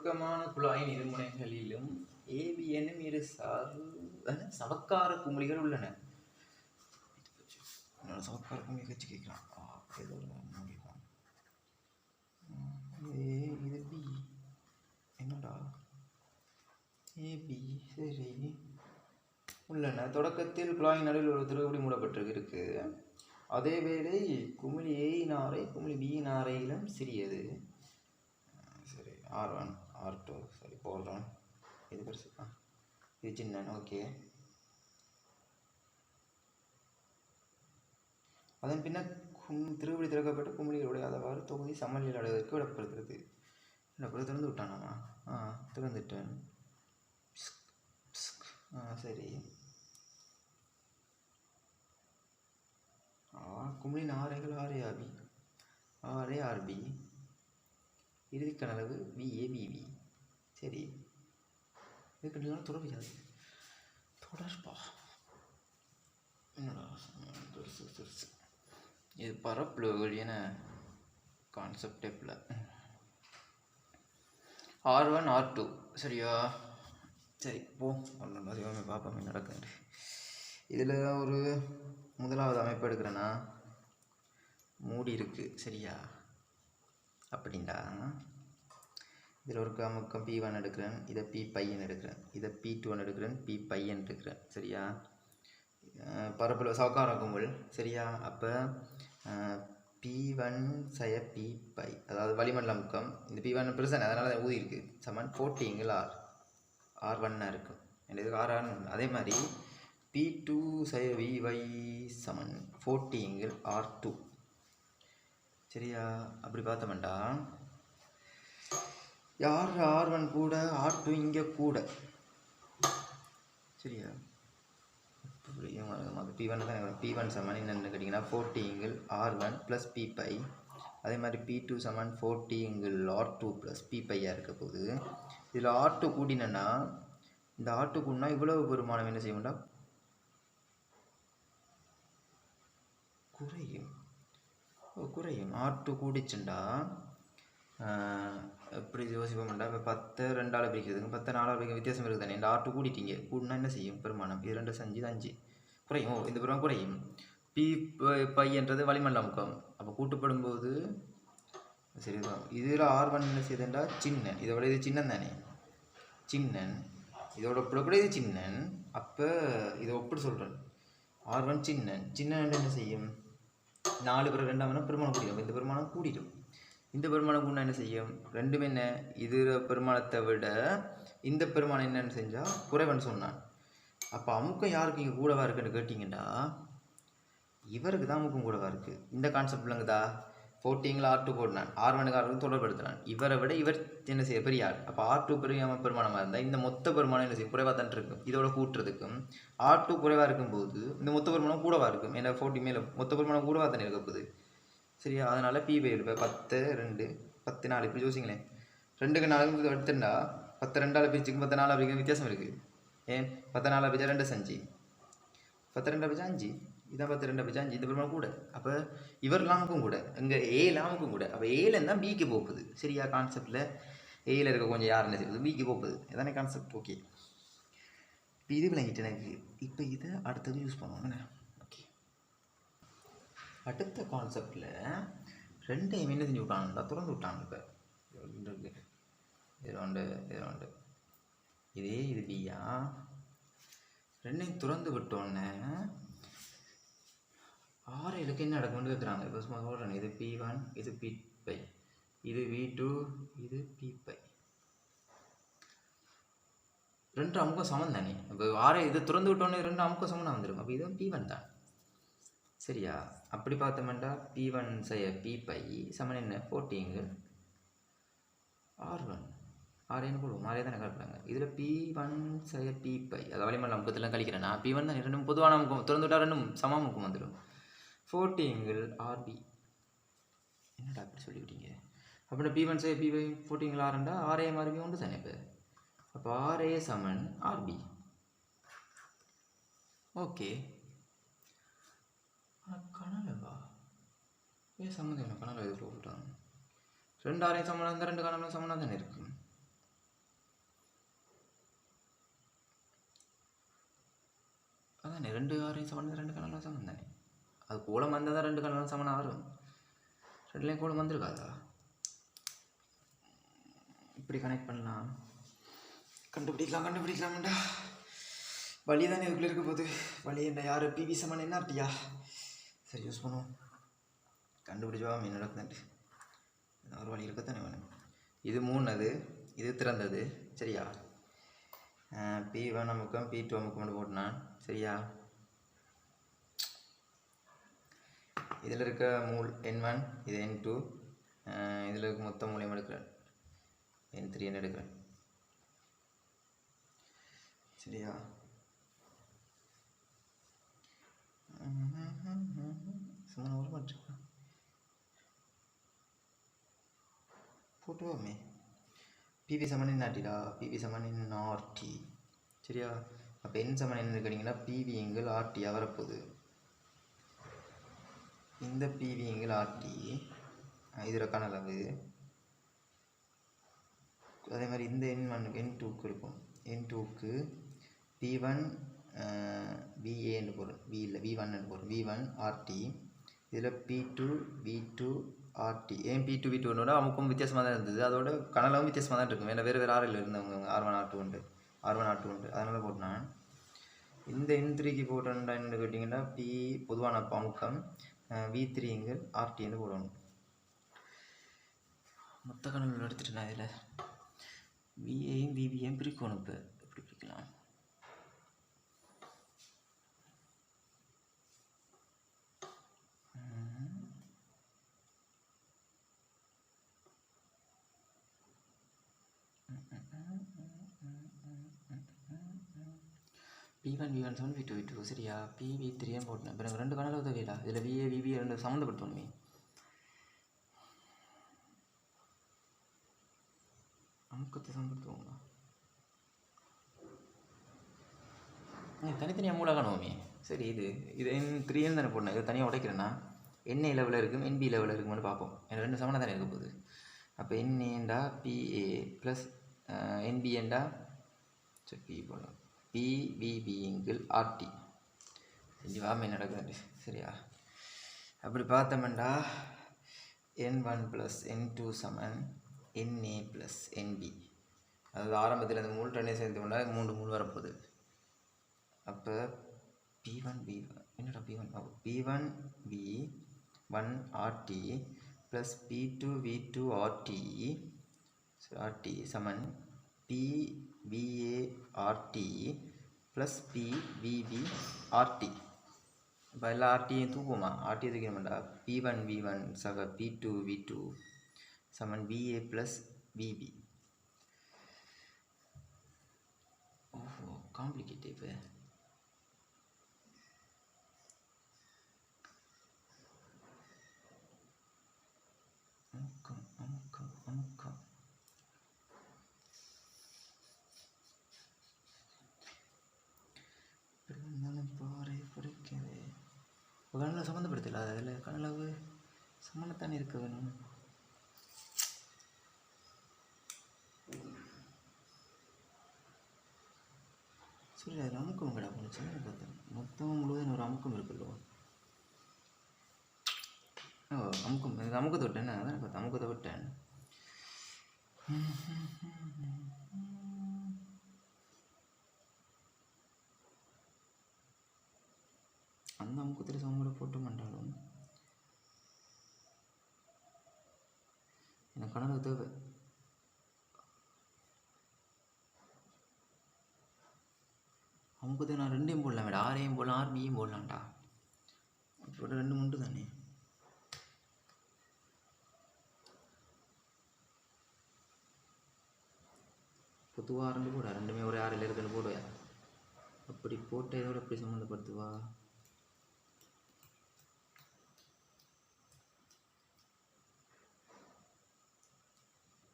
சுருக்கமான குழாயின் இருமுனைகளிலும் ஏபி எனும் இரு சார்பு சவக்கார குமிழிகள் உள்ளன. சவக்கார குமிழி கட்சி கேட்கலாம் இது பி என்னடா? ஏபி சரி. உள்ளன. தொடக்கத்தில் குழாயின் நடுவில் ஒரு திருகுடி மூடப்பட்டு இருக்கு அதேவேளை குமிழி ஏ நாரை குமிழி பி நாரையிலும் சிறியது. சரி. ஆர் ஒன் ஆர் டூ சரி போடுறோம் இது பெருசு இது சின்ன ஓகே அதன் பின்னர் கும் திருவிழி திறக்கப்பட்டு குமிழிகள் உடையாதவாறு தொகுதி சமநிலை அடைவதற்கு விடப்படுகிறது. விடப்பட திறந்து விட்டானாமா? ஆ திறந்துட்டேன். ஆ சரி. ஆ குமிழின் ஆரைகள் ஆரே ஆபி. ஆரே ஆர்பி இறுதி விஏபிவி சரி. இதுக்கு தொடர்பியாது தொடர்பா. என்னடா பெருசு பெருசு இது பரப்பில் என கான்செப்டே இல்லை ஆர் ஒன் ஆர் டூ சரியா? சரி போ. ஒன்று சிவமே பார்ப்போம் நடக்குது இதில் ஒரு முதலாவது அமைப்பு எடுக்கிறேன்னா மூடி இருக்குது சரியா? அப்படின்டா இதில் ஒரு கமுக்கம் பி ஒன் எடுக்கிறேன். இதை பி பையன் எடுக்கிறேன். இதை பி டூ ஒன் எடுக்கிறேன். பி பையன் எடுக்கிறேன். சரியா? பரப்பில் சவுக்கார இருக்கும்போது. சரியா? அப்போ பி ஒன் சய பி பை. அதாவது வளிமண்டல முக்கம் இந்த பி ஒன் பிரசன் அதனால தான் ஊதி இருக்கு. சமன் போட்டிங்கள் ஆர் ஆர் ஒன்னாக இருக்கும். என்ன இதுக்கு ஆர் ஆர் அதே மாதிரி பி டூ சய வி வை சமன் ஃபோர்ட்டிங்கள் ஆர் டூ சரியா? அப்படி பார்த்தோம்டா. யார் ஆர் ஒன் கூட ஆர் டூ இங்கே கூட? சரியா? பி ஒன் தான் பி ஒன் சமன் என்னென்னு கேட்டிங்கன்னா ஃபோர்ட்டிங்கிள் R one plus P pi அதே மாதிரி பி டூ சமன் ஃபோர்ட்டிங்கிள் ஆர் டூ ப்ளஸ் பி பையாக இருக்க போகுது. இதில் ஆர் டூ கூட்டினேன்னா இந்த ஆர் டூ கூட்டினா இவ்வளவு பெருமானம் என்ன செய்யும்டா குறையும். குறையும். ஆர் டூ கூடிச்சுண்டா? எப்படி யோசிப்போம்டா இப்போ பத்து ரெண்டால் பிரிக்கிறதுக்கு பத்து நாலால் பிரிக்க வித்தியாசம் இருக்குது தானே. இந்த ஆர் கூட்டிட்டீங்க கூட்டினா என்ன செய்யும்? பெருமானம் இது ரெண்டு செஞ்சு அஞ்சு. குறையும். ஓ இந்த பெருமான் குறையும். பி பையன்றது வளிமண்டல முக்கம் அப்போ கூட்டுப்படும் போது சரிதான். இதில் ஆர் ஒன் என்ன செய்யுதுண்டா சின்னன். இதோட இது சின்னன் தானே. சின்னன். இதோட ஒப்பிடக்கூட இது சின்னன். அப்போ இதை ஒப்பிட்டு சொல்கிறேன் ஆர் ஒன் சின்னன். சின்னன் என்ன செய்யும்? நாலு பேர் ரெண்டாம் பெருமானம் கூடிடும். இந்த பெருமானம் கூடிடும். இந்த பெருமானம் கூடினா என்ன செய்யும்? ரெண்டுமே என்ன? இது பெருமானத்தை விட இந்த பெருமானம் என்னன்னு செஞ்சால் குறைவன் சொன்னான். அப்போ அமுக்கம் யாருக்கு இங்கே கூடவா இருக்குன்னு கேட்டிங்கன்னா இவருக்கு தான் அமுக்கம் கூடவா இருக்குது இந்த கான்செப்ட் இல்லைங்கதா ஃபோர்ட்டிங்கில் ஆர் டூ போடுனான். ஆர் ஒனுக்கு ஆர் தொடர்படுத்தினான் இவரை விட இவர் என்ன செய்ய பெரிய அப்போ ஆர் டூ பெரிய பெருமானமாக இருந்தால் இந்த மொத்த பெருமானம் என்ன செய்யும்? குறைவாக தான் இருக்கும். இதோட கூட்டுறதுக்கும் ஆர் டூ குறைவாக இருக்கும்போது இந்த மொத்த பெருமானம் கூடவாக இருக்கும். ஏன்னா ஃபோர்ட்டி மேலே மொத்த பெருமானம் கூடவாக தானே இருக்க போகுது? சரியா? அதனால் பி பை இப்போ பத்து ரெண்டு பத்து நாலு. இப்படி யோசிங்களேன். ரெண்டுக்கு நாலு எடுத்துட்டா பத்து ரெண்டால் பிரிச்சுக்கு பத்து நாலு அப்படிங்கிற வித்தியாசம் இருக்குது ஏன்? பத்து நாலு பிரிச்சா ரெண்டு செஞ்சு பத்து ரெண்டு பிரிச்சா அஞ்சு. இதான் பத்து ரெண்டு பிரிச்சா அஞ்சு. இந்த பெருமாள் கூட. அப்போ இவர் லாமுக்கும் கூட. இங்கே ஏ லாமுக்கும் கூட. அப்போ ஏலேருந்து தான் பிக்கு போகுது. சரியா? கான்செப்டில் ஏல இருக்க கொஞ்சம் யார் என்ன செய்யுது பிக்கு போகுது. இதானே கான்செப்ட் ஓகே இப்போ இது விளங்கிட்டு எனக்கு. இப்போ இதை அடுத்தது யூஸ் பண்ணுவோம். என்ன? அடுத்த கான்செப்டில் ரெண்டையும் என்ன செஞ்சு விட்டானுடா திறந்து விட்டாங்க இப்போ. இருக்கு இது ஒன்று இது ஒன்று இதே இது பியா ரெண்டையும் திறந்து விட்டோன்னே ஆறு இலக்கு என்ன நடக்கும்னு கேட்குறாங்க இப்போ சும்மா சொல்கிறேன் இது பி ஒன் இது பி பை இது வி டூ இது பி பை ரெண்டு அமுக்கம் சமம் தானே. இப்போ ஆறு இது திறந்து விட்டோன்னே ரெண்டு அமுக்கம் சமம் வந்துடும் அப்போ இதுவும் பி ஒன் தான். சரியா? அப்படி பார்த்தோம்னா பி ஒன் செய்ய பி பை சமன் என்ன? ஃபோர்ட்டிங்கு ஆர் ஒன் ஆரேன்னு போடுவோம். ஆரே தானே கலப்புறாங்க இதில் பி ஒன் செய்ய பி பை அது வளிமண்டல கழிக்கிறேன். நான் பி ஒன் தான் ரெண்டும் பொதுவான முக்கம் திறந்து விட்டால் ரெண்டும் சம முக்கம் வந்துடும் ஃபோர்ட்டிங்கிள் ஆர்பி என்னடா அப்படி சொல்லிவிட்டீங்க அப்படின்னா பி ஒன் செய்ய பி பை ஃபோர்ட்டிங்கிள் ஆர்ண்டா ஆர்ஏ ஆர்பி உண்டு தானே இப்போ. அப்போ ஆர்ஏ சமன் ஆர்பி ஓகே ஆனால் கனலவா? ஏன் சம்மந்தம் இல்லை. கனலை எதுக்குள்ள போட்டாங்க ரெண்டு ஆரையும் சமனாக இருந்தால் ரெண்டு கனலும் சமனாக தானே இருக்கும் அதானே ரெண்டு ஆரையும் சமன் ரெண்டு கனலும் சமம் தானே? அது கோலம் வந்தால் தான் ரெண்டு கனலும் சமனாக ஆறும் ரெண்டுலேயும் கோலம் வந்திருக்காதா? இப்படி கனெக்ட் பண்ணலாம். கண்டுபிடிக்கலாம் கண்டுபிடிக்கலாம்டா வழி தானே இதுக்குள்ளே இருக்க போகுது. வழி என்ன யார்? பிவி சம்மன் என்ன அப்படியா சரி யூஸ் பண்ணுவோம். கண்டுபிடிச்சவா மீன் நடக்குதுன்ட்டு. ஒரு வழி இருக்கத்தானே வேணும் இது மூணது இது திறந்தது சரியா? பி ஒன் அமுக்கம் பி டூ அமுக்கம் போட்டுனான் சரியா? இதில் இருக்க மூல் என் ஒன் இது என் டூ இதில் இருக்க மொத்த மூலியம் எடுக்கிறேன். என் த்ரீ எடுக்கிறேன். சரியா? சும்மா வர மாட்டேன் போட்டுவோமே பிபி சமன் என்ன பிபி சமன் ஆர்டி. சரியா? அப்போ என் சமன் என்ன கேட்டிங்கன்னா பிவி எங்கள் ஆர்டியாக வரப்போகுது. இந்த பிவி எங்கள் ஆர்டி இதில் அளவு அதே. மாதிரி இந்த என் மண்ணுக்கு என் டூக்கு இருக்கும். என் டூக்கு பி ஒன் பிஏன்னு போடுறோம் வி இல்லை வி ஒன்னு போடுறோம் வி ஒன் ஆர்டி. இதில் P two V two RT ஏன் பி டூ வி டூனோட அமுக்கும் வித்தியாசமாக தான் இருந்தது. அதோட கனலாவும் வித்தியாசமாக தான் இருக்கும். ஏன்னா வேறு வேறு ஆறில் இருந்தவங்க ஆர் ஒன் ஆர் டூ உண்டு. ஆர் ஒன் ஆர் டூ உண்டு. அதனால் போட்டேன் இந்த என் த்ரீக்கு போட்டேன்டா என்ன கேட்டிங்கன்னா பி பொதுவான அமுக்கம். வி த்ரீங்க ஆர்டின்னு போடணும். மொத்த கணக்கில் எடுத்துட்டு நான் இதில் விஏயும் விபியும் பிரிக்கணும் இப்போ எப்படி பிரிக்கலாம்? P one V one seven V two V two சரியா? பி வி த்ரீன்னு போட்டேன் இப்போ எனக்கு ரெண்டு கணக்கில் உதவியில்ல இதில் விஏ விபி ரெண்டு சம்மந்தப்படுத்தணுமே அமுக்கத்தை சம்மந்தப்படுத்துவோங்களா தனித்தனியாக மூலாக காணுவோமே. சரி இது இது என் த்ரீன்னு தானே போடணும் இது தனியாக உடைக்கிறேன்னா என்ஏ லெவலில் இருக்கும் என்பி லெவலில் இருக்குமான்னு பார்ப்போம். எனக்கு ரெண்டு சமணம் தானே இருக்க போகுது. அப்போ என்ஏண்டா பிஏ ப்ளஸ் என்பிஎண்டா சரி பி போடலாம். பிபிபிங்கிள் ஆர்டி செஞ்சு வாமே நடக்குது. சரியா? அப்படி பார்த்தோம்டா. N one plus N two சமன் என்ஏ ப்ளஸ் என்பி அதாவது ஆரம்பத்தில் அந்த மூணு டன்னே சேர்ந்து கொண்டா மூன்று மூணு வரப்போகுது. அப்போ பி ஒன் பி என்னடா P one P one P one RT plus P two V two RT RT சமன் P VART plus P VB RT இப்போ எல்லா ஆர்டியும் தூக்குமா ஆர்டி தூக்கணுமாண்டா பி ஒன் வி ஒன் சக பி டூ வி டூ சமன் PA plus PB ஓஹோ complicative இப்போ அமுக்கம் அமுக்கம் அமுக்கம் இப்படி வந்தாலும் பாறை பிடிக்கவே கனலை சம்மந்தப்படுத்தல அதில் கனலவு சம்மந்தத்தானே இருக்க வேணும்? சரி அதில் அமுக்கம் கடை போணுச்சு பார்த்தேன் மொத்தம் முழுவதும் ஒரு அமுக்கம் இருக்குல்ல ஓ அமுக்கம். இது அமுக்கத்தை விட்டேன் அதான் பார்த்தேன் அமுக்கத்தை விட்டேன். அந்த அமுக்கத்தில் சம்ம போட்டு எனக்கு கனவு தேவை. அமுக்கத்தை நான் ரெண்டையும் போடலாம் மேடம் ஆரையும் போடலாம் ஆர்மியும் போடலாம்டா. அப்படி ரெண்டு முண்டு தானே. பொதுவாக ரெண்டு போட ரெண்டுமே ஒரே ஆறில் இருக்குன்னு போடுவேன் அப்படி போட்ட இதோட எப்படி சம்மந்தப்படுத்துவா?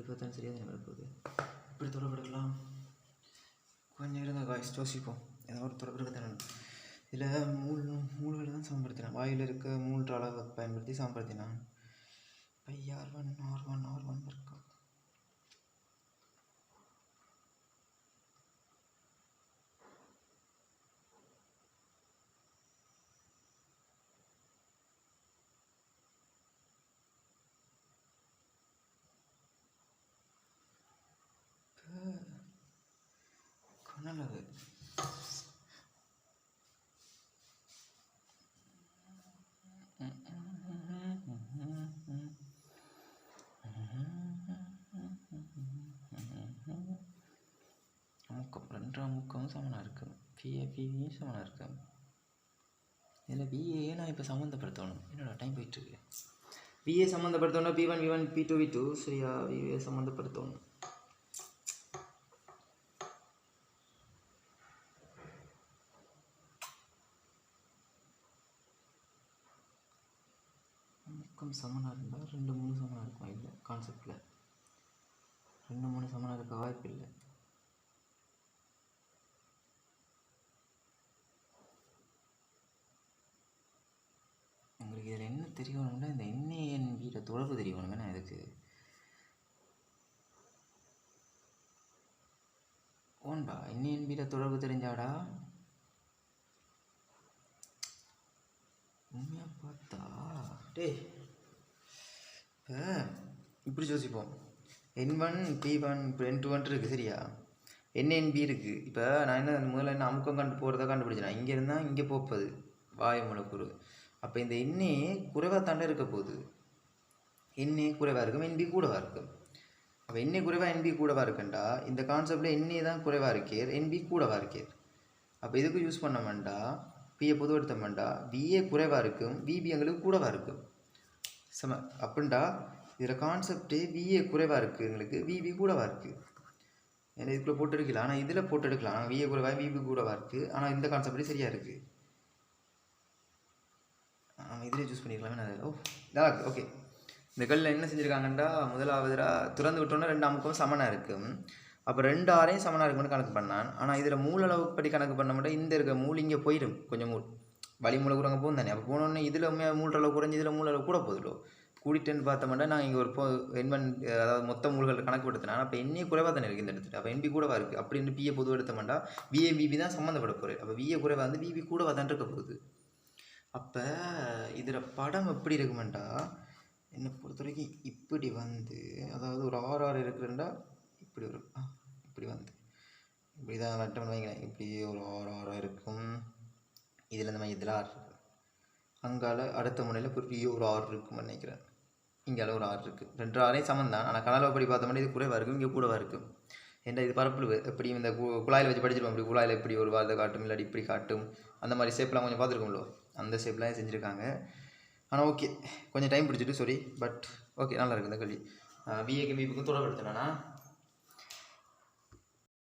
இப்படி பார்த்தா சரியாக தான் வரப்போகுது இப்படி தொடர்பெடுக்கலாம் கொஞ்சம் இருங்க காய்ஸ் யோசிப்போம் ஏதாவது ஒரு தொடர்பு தான் இதில் மூல் மூல்களை தான் சமப்படுத்தினேன் வாயில் இருக்க மூன்று அளவை பயன்படுத்தி சமப்படுத்தினான் pi r one R one R one இருக்கும் நல்லது அமுக்கம். ரெண்டாம் முக்கமும் சமனாக இருக்கும் பிஏ பிவியும் சமனாக இருக்கும் இதில் பிஏ நான் இப்போ சம்மந்தப்படுத்தணும். என்னோட டைம் போயிட்டுருக்கு PA சம்மந்தப்படுத்தணும் P one V one P two V two சரியா? பிஏ சம்மந்தப்படுத்தணும். பக்கம் சமனாக இருந்தால் ரெண்டு மூணு சமனாக இருக்கும் இதில் கான்செப்டில் ரெண்டு மூணு சமனாக இருக்க வாய்ப்பு இல்லை. உங்களுக்கு இதில் என்ன தெரியணும்னா இந்த என்ஏஎன்பியோட தொடர்பு தெரியணுங்க நான் இதுக்கு. என் என்ஏஎன்பியோட தொடர்பு தெரிஞ்சாடா? உண்மையாக பார்த்தா? டேய் இப்படி யோசிப்போம். என் ஒன் பி ஒன் இப்போ என் டூ ஒன் இருக்குது சரியா என்என்பி இருக்குது இப்போ நான் என்ன முதல்ல என்ன அமுக்கம் கண்டு போகிறத கண்டுபிடிச்சேன் இங்கே இருந்தால் இங்கே போப்பது. வாயு மூலக்கூறு. அப்போ இந்த எண்ணே குறைவாக தாண்ட இருக்க போகுது. எண்ணே குறைவாக இருக்கும் என்பி கூடவாக இருக்கும். அப்போ எண்ணெய் குறைவாக என்பி கூடவாக இருக்குண்டா இந்த கான்செப்டில் எண்ணெய் தான் குறைவாக இருக்கேர் என்பி கூடவாக இருக்கேர். அப்போ இதுக்கு யூஸ் பண்ண மாட்டா? பிஏ பொது எடுத்த பிஏ குறைவாக இருக்கும் பிபி எங்களுக்கு கூடவாக இருக்கும். சம அப்படின்டா இதில் கான்செப்டே விஏ குறைவாக இருக்குது எங்களுக்கு. விபி கூடவாக இருக்குது ஏன்னா இதுக்குள்ளே போட்டு எடுக்கலாம் ஆனால் இதில் போட்டு எடுக்கலாம் விஏ குறைவாக விபி கூடவாக இருக்குது ஆனால் இந்த கான்செப்டே சரியாக இருக்குது ஆமாம் இதிலே சூஸ் பண்ணிக்கலாமே நான் ஓ இதாக ஓகே இந்த கல்லில் என்ன செஞ்சுருக்காங்கன்றா முதலாவதுரா திறந்து விட்டோன்னா ரெண்டு அமுக்கம் சமனாக இருக்கும் அப்போ ரெண்டு ஆறையும் சமனாக இருக்கும்னு கணக்கு பண்ணான். ஆனால் இதில் மூல அளவுப்படி கணக்கு பண்ண மட்டும் இந்த இருக்க மூல் இங்கே போயிடும் கொஞ்சம் மூல். வழி மூளை கூட அங்கே போகும் தானே அப்போ போனோடனே இதில் மூல் அளவு குறைஞ்சி இதில் மூல அளவு கூட போதுலோ கூட்டிட்டேன்னு பார்த்தோம்னா நான் இங்கே ஒரு போ எண்மன் அதாவது மொத்த மூல்கள் கணக்கு படுத்தினா அப்போ எண்ணே குறைவாக தானே இருக்குது இந்த இடத்துல. அப்போ என்பி கூடவா இருக்குது அப்படின்னு பிஏ பொதுவாக எடுத்தோம்னா விஏ பிபி தான் சம்மந்தப்பட போகிறேன் அப்போ விஏ குறைவாக வந்து பிபி கூடவா தான் இருக்க போகுது. அப்போ இதில் படம் எப்படி இருக்குமெண்டா? என்னை பொறுத்த வரைக்கும் இப்படி வந்து அதாவது ஒரு ஆறு ஆறு இருக்குதுண்டா இப்படி ஒரு இப்படி வந்து. இப்படி தான் வட்டம் வைங்களேன். இப்படி ஒரு ஆறு ஆறு இருக்கும். இதில் இந்த மாதிரி இதில் ஆறு இருக்குது. அங்கால அடுத்த முனையில் பெரிய ஒரு ஆறு இருக்குன்னு நினைக்கிறேன். இங்கால ஒரு ஆறு இருக்குது ரெண்டு ஆறையும் சமம் தான். ஆனால் கனவில் படி பார்த்தோம்னா இது குறைவாக இருக்கும் இங்கே கூடவாக இருக்கும். ஏன்டா இது பரப்பு எப்படி இந்த கு- குழாயில் வச்சு படிச்சிருப்போம் இப்படி குழாயில் இப்படி ஒரு வாரத்தை காட்டும் இல்லாட்டி இப்படி காட்டும். அந்த மாதிரி ஷேப்லாம் கொஞ்சம் பார்த்துருக்கோம்ல? அந்த ஷேப்லாம் செஞ்சுருக்காங்க. ஆனால் ஓகே கொஞ்சம் டைம் பிடிச்சிட்டு சாரி பட் ஓகே நல்லா இருக்குது இந்த கல்வி விஏக்கு பிபிக்கும் தொடர்படுத்தினா